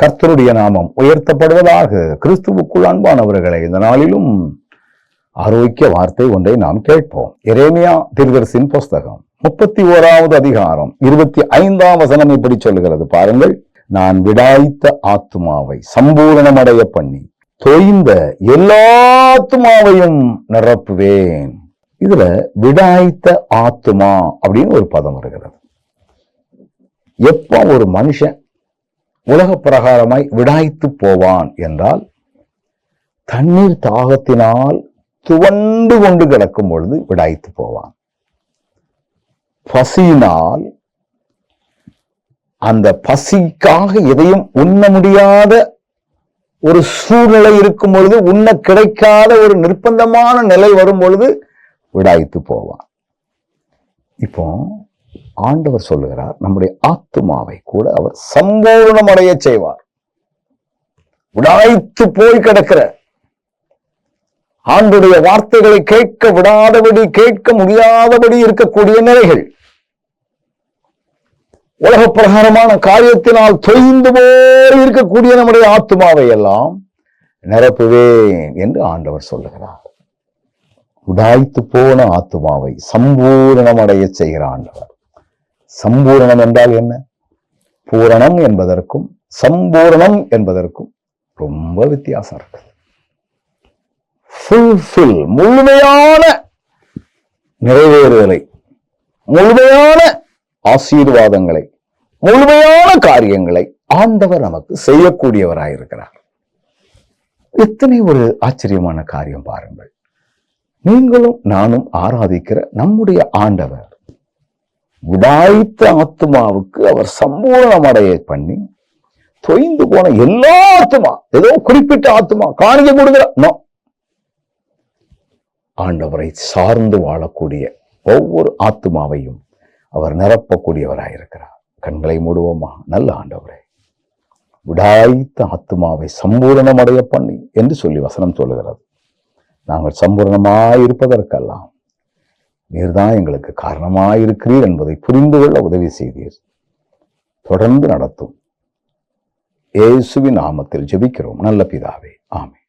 கர்த்தருடைய நாமம் உயர்த்தப்படுவதாக கிறிஸ்துவுக்குள் அன்பானவர்களை இந்த நாளிலும் ஆரோக்கிய வார்த்தை ஒன்றை நாம் கேட்போம். எரேமியா திருதர்சின் புஸ்தகம் முப்பத்தி ஓராவது அதிகாரம் இருபத்தி ஐந்தாம் வசனம் இப்படி சொல்லுகிறது. பாருங்கள் நான் விடாய்த்த ஆத்துமாவை சம்பூரணமடைய பண்ணி தொய்ந்த எல்லாத்துமாவையும் நிரப்புவேன். இதுல விடாய்த்த ஆத்துமா அப்படின்னு ஒரு பதம் வருகிறது. எப்ப ஒரு மனுஷன் உலக பிரகாரமாய் விடாய்த்து போவான் என்றால் தண்ணீர் தாகத்தினால் துவண்டு கொண்டு கிடக்கும் பொழுது விடாய்த்து போவான். பசியினால் அந்த பசிக்காக எதையும் உண்ண முடியாத ஒரு சூழ்நிலை இருக்கும் பொழுது உண்ண கிடைக்காத ஒரு நிர்பந்தமான நிலை வரும் பொழுது விடாய்த்து போவான். இப்போ ஆண்டவர் சொல்லுகிறார் நம்முடைய ஆத்துமாவை கூட அவர் சம்பூர்ணமடைய செய்வார். விடாய்த்து போய் கிடக்கிற. ஆண்டுடைய வார்த்தைகளை கேட்க விடாதபடி கேட்க முடியாதபடி இருக்கக்கூடிய நிலைகள். உலக பிரகாரமான காரியத்தினால் தொய்ந்து போய் இருக்கக்கூடிய நம்முடைய ஆத்மாவை எல்லாம் நிரப்புவேன் என்று ஆண்டவர் சொல்லுகிறார். உடாய்த்து போன ஆத்மாவை சம்பூரணமடைய செய்கிற ஆண்டவர். சம்பூரணம் என்றால் என்ன? பூரணம் என்பதற்கும் சம்பூரணம் என்பதற்கும் ரொம்ப வித்தியாசம் இருக்குது. ஃபுல்ஃபில் முழுமையான நிறைவேறுதலை முழுமையான ஆசீர்வாதங்களை முழுமையான காரியங்களை ஆண்டவர் நமக்கு செய்யக்கூடியவராயிருக்கிறார். எத்தனை ஒரு ஆச்சரியமான காரியம் பாருங்கள். நீங்களும் நானும் ஆராதிக்கிற நம்முடைய ஆண்டவர் விடாய்த்த ஆத்மாவுக்கு அவர் சம்பூர்ணமடைய பண்ணி தொய்ந்து போன எல்லா ஆத்மா ஏதோ குறிப்பிட்ட ஆத்மா காணிக்க கொடுக்கிற ஆண்டவரை சார்ந்து வாழக்கூடிய ஒவ்வொரு ஆத்மாவையும் அவர் நிரப்பக்கூடியவராயிருக்கிறார். கண்களை மூடுவோமா? நல்ல ஆண்டவரே. விடாய்த்த ஆத்மாவை சம்பூரணமடைய பண்ணி என்று சொல்லி வசனம் சொல்லுகிறது. நாங்கள் சம்பூரணமாய் இருப்பதற்கெல்லாம் நீர்தான் எங்களுக்கு காரணமாயிருக்கிறீர் என்பதை புரிந்து கொள்ள உதவி செய்தீர். தொடர்ந்து நடத்தும். இயேசுவின் நாமத்தில் ஜெபிக்கிறோம். நல்ல பிதாவே. ஆமே